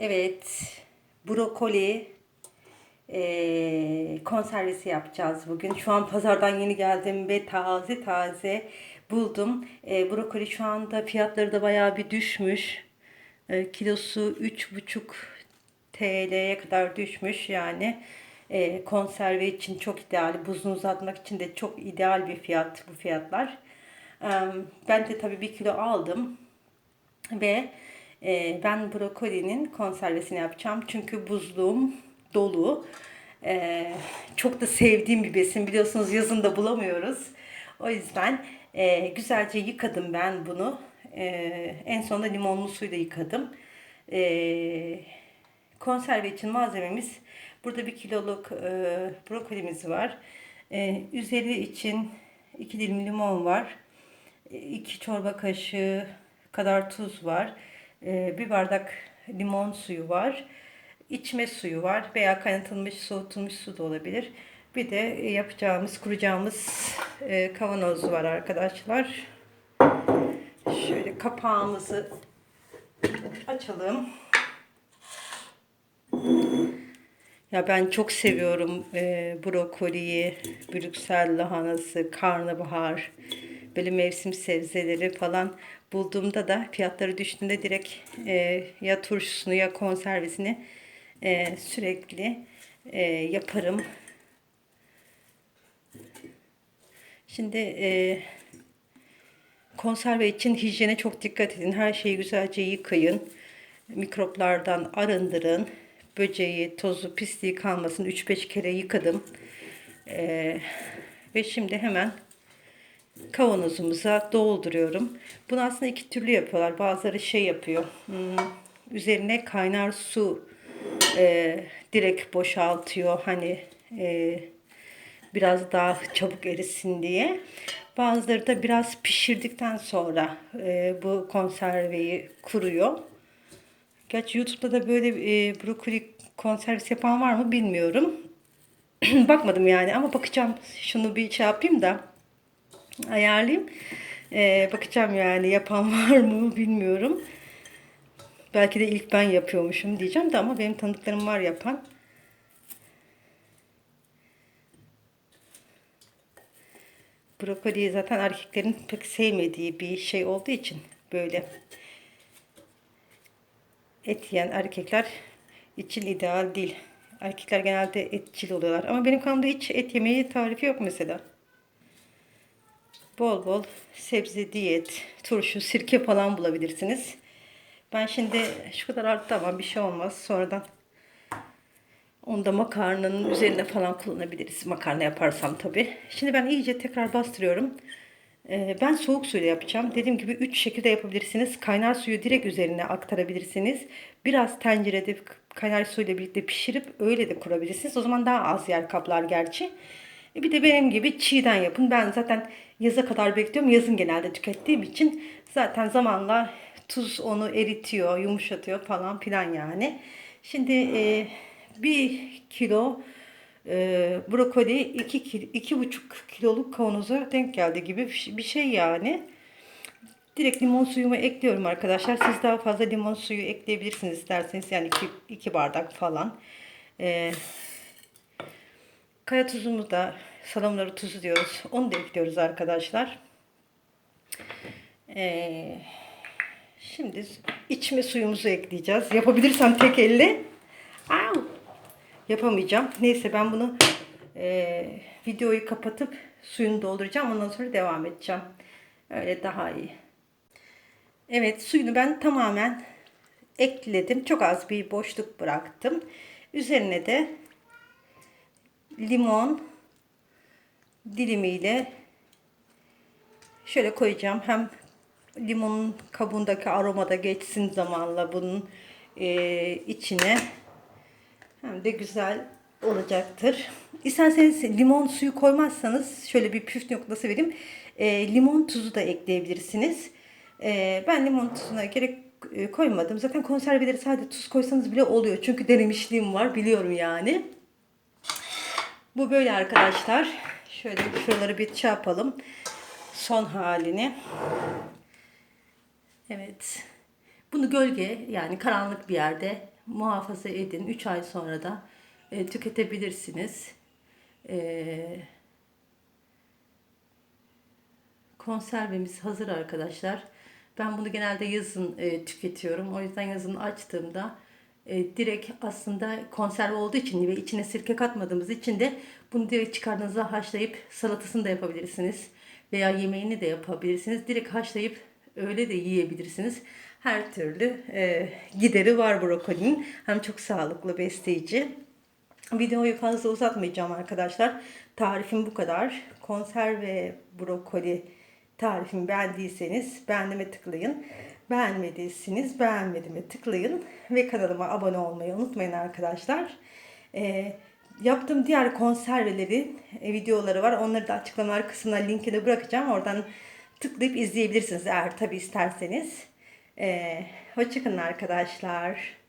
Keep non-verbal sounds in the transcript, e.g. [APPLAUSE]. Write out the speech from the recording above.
Evet, brokoli eee, konservesi yapacağız bugün. Şu an pazardan yeni geldim ve taze taze buldum. Eee, brokoli şu anda fiyatları da bayağı bir düşmüş. Eee, kilosu 3,5 TL'ye kadar düşmüş yani. Eee, konserve için çok ideal. Buzunu uzatmak için de çok ideal bir fiyat bu fiyatlar. Eee, ben de tabii bir kilo aldım. Ve e, ben brokolinin konservesini yapacağım. Çünkü buzluğum dolu. E, çok da sevdiğim bir besin. Biliyorsunuz yazın da bulamıyoruz. O yüzden e, güzelce yıkadım ben bunu. E, en sonunda limonlu suyla yıkadım. E, konserve için malzememiz burada bir kiloluk e, brokolimiz var. E, üzeri için iki dilim limon var. 2 çorba kaşığı kadar tuz var. Ee, bir bardak limon suyu var. İçme suyu var veya kaynatılmış, soğutulmuş su da olabilir. Bir de yapacağımız, kuracağımız e, kavanoz var arkadaşlar. Şöyle kapağımızı açalım. Ya ben çok seviyorum e, brokoliyi, Brüksel lahanası, karnabahar, böyle mevsim sebzeleri falan bulduğumda da fiyatları düştüğünde direkt e, ya turşusunu ya konservesini e, sürekli e, yaparım. Şimdi e, konserve için hijyene çok dikkat edin. Her şeyi güzelce yıkayın. Mikroplardan arındırın. Böceği, tozu, pisliği kalmasın. 3-5 kere yıkadım. E, ve şimdi hemen kavanozumuza dolduruyorum. Bunu aslında iki türlü yapıyorlar. Bazıları şey yapıyor. Hmm, üzerine kaynar su e, direkt boşaltıyor. Hani e, biraz daha çabuk erisin diye. Bazıları da biraz pişirdikten sonra e, bu konserveyi kuruyor. Gerçi YouTube'da da böyle e, brokoli konservesi yapan var mı bilmiyorum. [CLEARS THROAT] Bakmadım yani ama bakacağım. Şunu bir şey yapayım da ayarlayayım. Ee, bakacağım yani yapan [LAUGHS] var mı bilmiyorum. Belki de ilk ben yapıyormuşum diyeceğim de ama benim tanıdıklarım var yapan. Brokoli zaten erkeklerin pek sevmediği bir şey olduğu için böyle et yiyen erkekler için ideal değil. Erkekler genelde etçil oluyorlar. Ama benim kanımda hiç et yemeği tarifi yok mesela. Bol bol sebze, diyet, turşu, sirke falan bulabilirsiniz. Ben şimdi şu kadar arttı ama bir şey olmaz. Sonradan onu da makarnanın üzerine falan kullanabiliriz. Makarna yaparsam tabii. Şimdi ben iyice tekrar bastırıyorum. Ee, ben soğuk suyla yapacağım. Dediğim gibi 3 şekilde yapabilirsiniz. Kaynar suyu direkt üzerine aktarabilirsiniz. Biraz tencerede kaynar suyla birlikte pişirip öyle de kurabilirsiniz. O zaman daha az yer kaplar gerçi. E, bir de benim gibi çiğden yapın. Ben zaten yaza kadar bekliyorum. Yazın genelde tükettiğim için zaten zamanla tuz onu eritiyor, yumuşatıyor falan filan yani. Şimdi e, bir kilo e, brokoli iki, kilo, iki buçuk kiloluk kavanoza denk geldi gibi bir şey yani. Direkt limon suyumu ekliyorum arkadaşlar. Siz daha fazla limon suyu ekleyebilirsiniz isterseniz. Yani iki, iki bardak falan. Ee, kaya tuzumuzu da salamları tuzu diyoruz. Onu da ekliyoruz arkadaşlar. Ee, şimdi içme suyumuzu ekleyeceğiz. Yapabilirsem tek elle. Au! Yapamayacağım. Neyse ben bunu e, videoyu kapatıp suyunu dolduracağım. Ondan sonra devam edeceğim. Öyle daha iyi. Evet suyunu ben tamamen ekledim. Çok az bir boşluk bıraktım. Üzerine de limon dilimiyle şöyle koyacağım. Hem limonun kabuğundaki aroma da geçsin zamanla bunun e, içine. Hem de güzel olacaktır. İsterseniz limon suyu koymazsanız şöyle bir püf noktası vereyim. E, limon tuzu da ekleyebilirsiniz. E, ben limon tuzuna gerek koymadım. Zaten konserveleri sadece tuz koysanız bile oluyor. Çünkü denemişliğim var biliyorum yani. Bu böyle arkadaşlar. Şöyle şuraları bir şey yapalım. Son halini. Evet. Bunu gölge yani karanlık bir yerde muhafaza edin. 3 ay sonra da e, tüketebilirsiniz. E, konservemiz hazır arkadaşlar. Ben bunu genelde yazın e, tüketiyorum. O yüzden yazın açtığımda e, direkt aslında konserve olduğu için ve içine sirke katmadığımız için de bunu direkt çıkardığınızda haşlayıp salatasını da yapabilirsiniz. Veya yemeğini de yapabilirsiniz. Direkt haşlayıp öyle de yiyebilirsiniz. Her türlü e, gideri var brokolinin. Hem çok sağlıklı, besleyici. Videoyu fazla uzatmayacağım arkadaşlar. Tarifim bu kadar. Konserve brokoli tarifimi beğendiyseniz beğenime tıklayın. Beğenmediyseniz beğenmedime tıklayın. Ve kanalıma abone olmayı unutmayın arkadaşlar. Ee, yaptığım diğer konservelerin e, videoları var. Onları da açıklamalar kısmına linkini bırakacağım. Oradan tıklayıp izleyebilirsiniz eğer tabi isterseniz. Ee, hoşçakalın arkadaşlar.